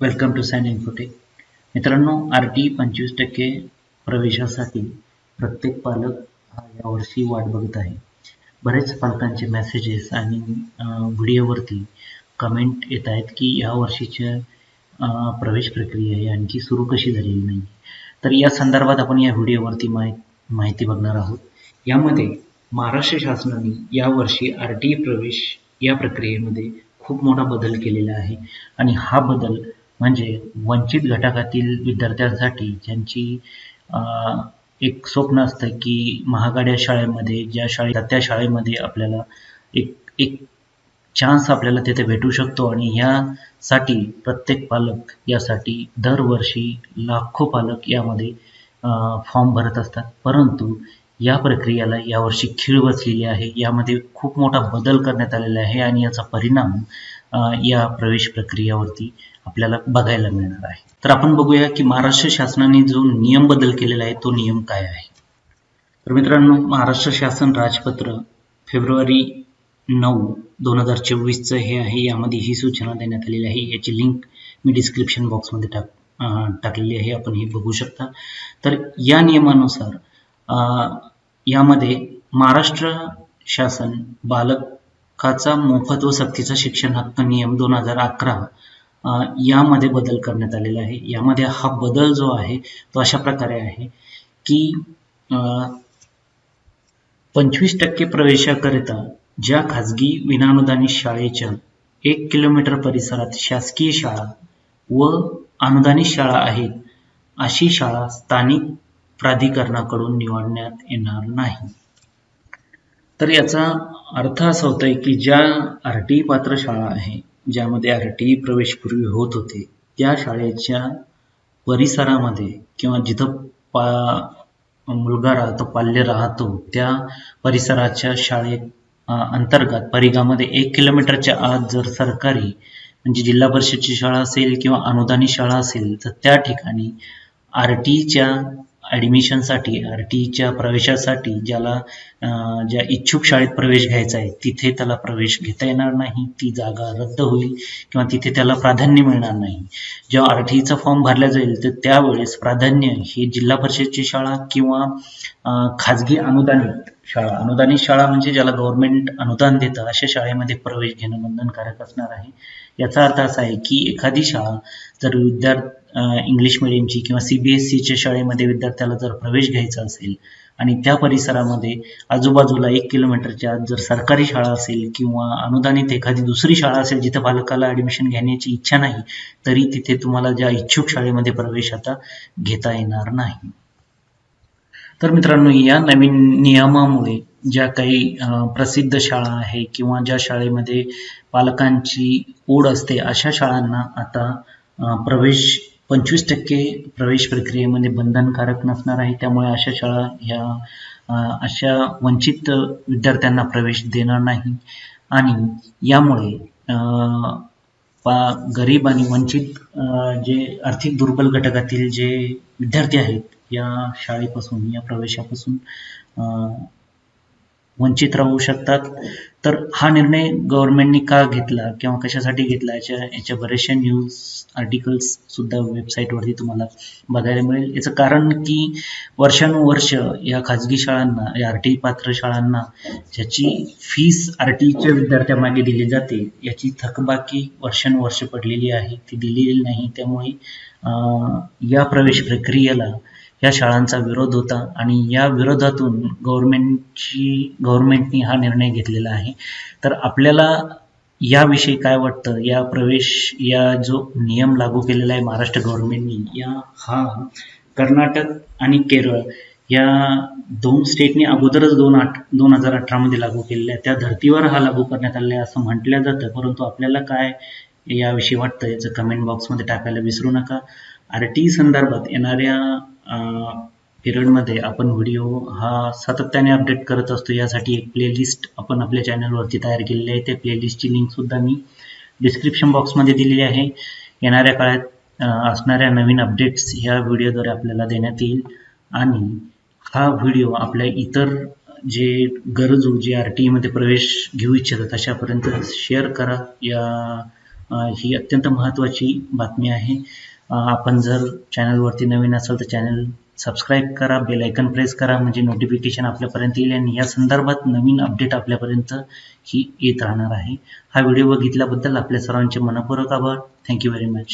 Welcome to San Infotech मित्रांनो R T पंचवीस टक्के प्रवेशासाठी प्रत्येक पालक हा यावर्षी वाट बघत आहे. बरेच पालकांचे मेसेजेस आणि व्हिडिओवरती कमेंट येत आहेत की या वर्षीच्या प्रवेश प्रक्रिया ही आणखी सुरू कशी झालेली नाही. तर या संदर्भात आपण या व्हिडिओवरती माहि माहिती बघणार आहोत. यामध्ये महाराष्ट्र शासनाने यावर्षी आर टी प्रवेश या प्रक्रियेमध्ये खूप मोठा बदल केलेला आहे. आणि हा बदल म्हणजे वंचित घटकातील विद्यार्थ्यांसाठी ज्यांची एक स्वप्न असतं की महागड्या शाळेमध्ये ज्या शाळेत त्या शाळेमध्ये आपल्याला एक एक चान्स आपल्याला तिथे भेटू शकतो. आणि ह्यासाठी प्रत्येक पालक यासाठी दरवर्षी लाखो पालक यामध्ये फॉर्म भरत असतात. परंतु या प्रक्रियेला यावर्षी खीळ बसलेली आहे. यामध्ये खूप मोठा बदल करण्यात आलेला आहे आणि याचा परिणाम या प्रवेश प्रक्रियेवरती आपल्याला बघायला मिळणार आहे. तर आपण बघूया की महाराष्ट्र शासनाने जो नियम बदल केलेला आहे तो नियम काय आहे? तर मित्रांनो महाराष्ट्र शासन राजपत्र फेब्रुवारी नऊ दोन हजार चोवीसचं हे आहे. यामध्ये ही सूचना देण्यात आलेली आहे. याची लिंक मी डिस्क्रिप्शन बॉक्समध्ये टाक टाकलेली आहे. आपण हे बघू शकता. तर या नियमानुसार यामध्ये महाराष्ट्र शासन बालकाचा मोफत व सक्तीचा शिक्षण हक्क नियम दोन हजार अकरा यामध्ये बदल करण्यात आलेला आहे. यामध्ये हा बदल जो आहे तो अशा प्रकारे आहे की अं, पंचवीस टक्के प्रवेशाकरिता ज्या खाजगी विनानुदानित शाळेच्या एक किलोमीटर परिसरात शासकीय शाळा व अनुदानित शाळा आहेत अशी शाळा स्थानिक प्राधिकरणाकडून निवडण्यात येणार नाही. तर याचा अर्थ असा होतोय की ज्या आर टी पात्र शाळा आहे ज्यामध्ये आर टी प्रवेशपूर्वी होत होते त्या शाळेच्या परिसरामध्ये किंवा जिथं पा मुलगा राहतो पाल्य राहतो त्या परिसराच्या शाळेत अंतर्गत परिघामध्ये एक किलोमीटरच्या आत जर सरकारी म्हणजे जिल्हा परिषदची शाळा असेल किंवा अनुदानी शाळा असेल तर त्या ठिकाणी आर टीच्या ॲडमिशनसाठी आर टीच्या प्रवेशासाठी ज्याला ज्या इच्छुक शाळेत प्रवेश घ्यायचा आहे तिथे त्याला प्रवेश घेता येणार नाही. ती जागा रद्द होईल किंवा तिथे त्याला प्राधान्य मिळणार नाही. जेव्हा आर टीचा फॉर्म भरला जाईल तर त्यावेळेस प्राधान्य हे जिल्हा परिषदची शाळा किंवा खाजगी अनुदानित शाळा अनुदानित शाळा म्हणजे ज्याला गव्हर्नमेंट अनुदान देतं अशा शाळेमध्ये प्रवेश घेणं बंधनकारक असणार आहे. याचा अर्थ असा आहे की एखादी शाळा जर विद्यार्थी इंग्लिश मिडियमची किंवा सी बी एस सीच्या शाळेमध्ये विद्यार्थ्याला जर प्रवेश घ्यायचा असेल आणि त्या परिसरामध्ये आजूबाजूला एक किलोमीटरच्या आत जर सरकारी शाळा असेल किंवा अनुदानित एखादी दुसरी शाळा असेल जिथे बालकाला ॲडमिशन घेण्याची इच्छा नाही तरी तिथे तुम्हाला ज्या इच्छुक शाळेमध्ये प्रवेश आता घेता येणार नाही. तर मित्रांनो या नवीन नियमामुळे ज्या काही प्रसिद्ध शाळा आहे किंवा ज्या शाळेमध्ये पालकांची ओढ असते अशा शाळांना आता प्रवेश पंचवीस टक्के प्रवेश प्रक्रियेमध्ये बंधनकारक नसणार आहे. त्यामुळे अशा शाळा ह्या अशा वंचित विद्यार्थ्यांना प्रवेश देणार नाही. आणि यामुळे पा गरीब आणि वंचित जे आर्थिक दुर्बल घटकातील जे विद्यार्थी आहेत या शाळेपासून या प्रवेशापासून वंचित राहू शकतात. तर हा निर्णय गव्हर्नमेंटनी का घेतला किंवा कशासाठी घेतला? याच्या याच्या बरेचशा न्यूज आर्टिकल्स सुद्धा वेबसाईटवरती तुम्हाला बघायला मिळेल. याचं कारण की वर्षानुवर्ष या खाजगी शाळांना या आर टी पात्र शाळांना ज्याची फीस आर टीच्या विद्यार्थ्यामागे दिली जाते याची थकबाकी वर्षानुवर्ष पडलेली आहे. ती दिलेली नाही. त्यामुळे या प्रवेश प्रक्रियेला या शाळांचा विरोध होता आणि या विरोधातून गव्हर्मेंटची गव्हर्मेंटनी हा निर्णय घेतलेला आहे. तर आपल्याला याविषयी काय वाटतं? या प्रवेश या जो नियम लागू केलेला आहे महाराष्ट्र गव्हर्नमेंटनी या हा कर्नाटक आणि केरळ या दोन स्टेटने अगोदरच दोन आठ दोन हजार अठरामध्ये लागू केलेल्या आहे त्या धर्तीवर हा लागू करण्यात आलेला आहे असं म्हटलं जातं. परंतु आपल्याला काय याविषयी वाटतं? याचं कमेंट बॉक्समध्ये टाकायला विसरू नका. आर टी संदर्भात येणाऱ्या पिरियडमध्ये आपण व्हिडिओ हा सातत्याने अपडेट करत असतो. यासाठी एक प्लेलिस्ट आपण आपल्या चॅनलवरती तयार केलेली आहे. त्या प्लेलिस्टची लिंकसुद्धा मी डिस्क्रिप्शन बॉक्समध्ये दिलेली आहे. येणाऱ्या काळात असणाऱ्या नवीन अपडेट्स ह्या व्हिडिओद्वारे आपल्याला देण्यात येईल. आणि हा व्हिडिओ आपल्या इतर जे गरजू जे आर टी ईमध्ये प्रवेश घेऊ इच्छितात अशापर्यंत शेअर करा. या ही अत्यंत महत्त्वाची बातमी आहे. आपण जर चॅनलवरती नवीन असाल तर चॅनल सबस्क्राईब करा बेल आयकन प्रेस करा म्हणजे नोटिफिकेशन आपल्यापर्यंत येईल आणि या संदर्भात नवीन अपडेट आपल्यापर्यंत ही येत राहणार आहे. हा व्हिडिओ बघितल्याबद्दल आपल्या सर्वांचे मनपूर्वक आभार. Thank you very much